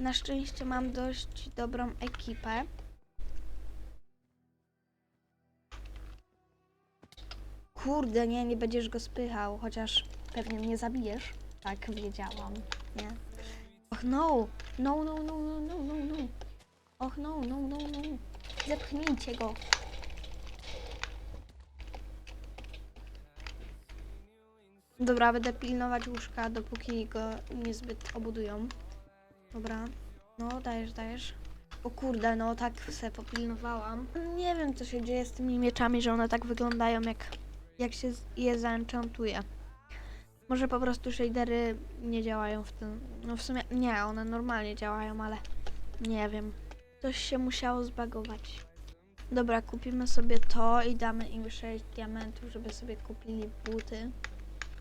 Na szczęście mam dość dobrą ekipę. Kurde, nie, nie będziesz go spychał, chociaż pewnie mnie zabijesz. Tak, wiedziałam, nie? Och no, no, no, no, no, no, no, no. Och no, no, no, no. Zepchnijcie go. Dobra, będę pilnować łóżka, dopóki go niezbyt obudują. Dobra. No, dajesz, dajesz. O kurde, no tak se popilnowałam. Nie wiem, co się dzieje z tymi mieczami, że one tak wyglądają, jak, jak się je zaenchantuje. Może po prostu shadery nie działają w tym. No w sumie nie, one normalnie działają, ale nie wiem. Coś się musiało zbagować. Dobra, kupimy sobie to i damy im 6 diamentów, żeby sobie kupili buty.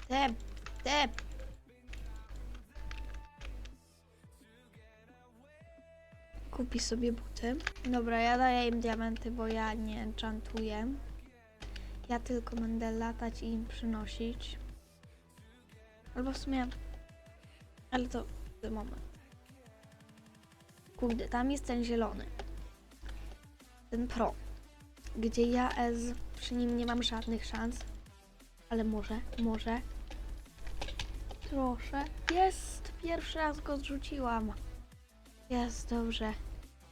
Te, te. Kupi sobie buty. Dobra, ja daję im diamenty, bo ja nie enchantuję. Ja tylko będę latać i im przynosić. Albo w sumie... Ale to moment. Kurde, tam jest ten zielony. Ten pro. Gdzie ja z przy nim nie mam żadnych szans. Ale może, może. Proszę. Jest! Pierwszy raz go zrzuciłam. Jest, dobrze.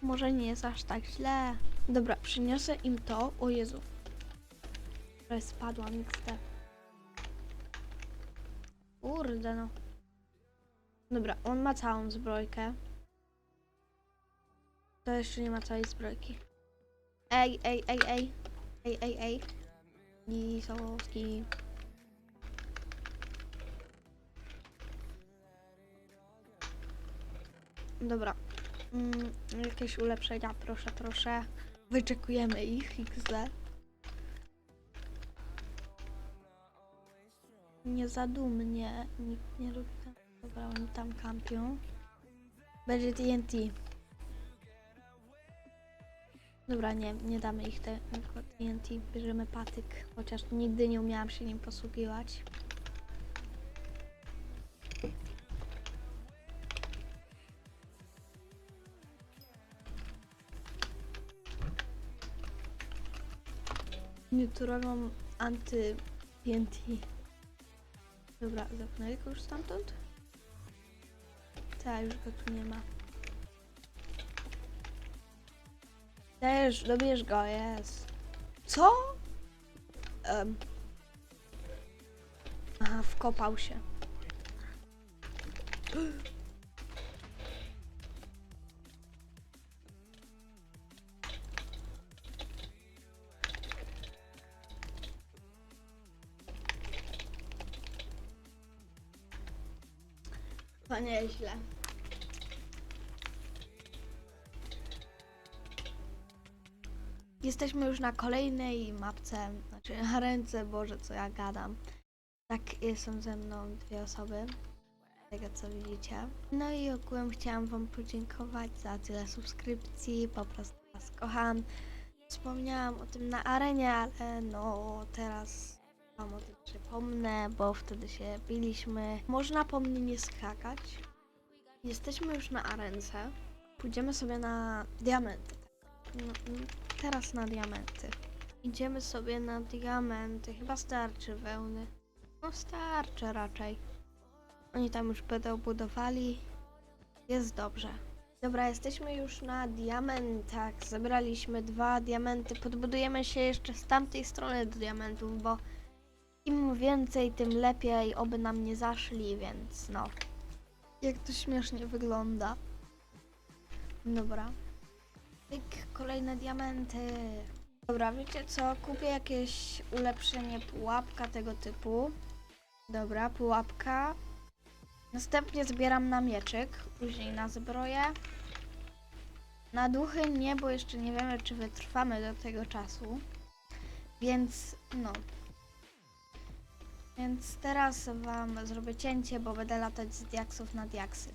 Może nie jest aż tak źle. Dobra, przyniosę im to. O Jezu. Ale spadłam XD. Kurde no. Dobra, on ma całą zbrojkę. To jeszcze nie ma całej zbrojki. Ej, ej, ej, ej. Ej, ej, ej. Nisowski. Dobra. Mm, jakieś ulepszenia, proszę, proszę. Wyczekujemy ich, XD. Nie zadumnie. Nikt nie lubi tam. Dobra, oni tam kampią. Będzie TNT. Dobra, nie, nie damy ich te TNT. Bierzemy patyk, chociaż nigdy nie umiałam się nim posługiwać. Naturalną anty TNT. Dobra, zepnęli go już stamtąd? Tak, już go tu nie ma. Też, dobierz go, jest. Co? Em. Aha, wkopał się. To nieźle. Jesteśmy już na kolejnej mapce, znaczy na ręce, Boże, co ja gadam. Tak, są ze mną dwie osoby, tego co widzicie. No i ogółem chciałam Wam podziękować za tyle subskrypcji, po prostu Was kocham. Wspomniałam o tym na arenie, ale no teraz Wam o tym przypomnę, bo wtedy się biliśmy. Można po mnie nie skakać. Jesteśmy już na arence. Pójdziemy sobie na diamenty. No, mm, teraz na diamenty. Idziemy sobie na diamenty. Chyba starczy wełny. No starczy raczej. Oni tam już będą budowali. Jest dobrze. Dobra, jesteśmy już na diamentach. Zebraliśmy dwa diamenty. Podbudujemy się jeszcze z tamtej strony do diamentów, bo im więcej, tym lepiej, oby nam nie zaszli, więc no. Jak to śmiesznie wygląda. Dobra. Pyk, kolejne diamenty. Dobra, wiecie co? Kupię jakieś ulepszenie pułapka tego typu. Dobra, pułapka. Następnie zbieram na mieczyk, później na zbroję. Na duchy nie, bo jeszcze nie wiemy, czy wytrwamy do tego czasu. Więc no. Więc teraz wam zrobię cięcie, bo będę latać z diaksów na diaksy.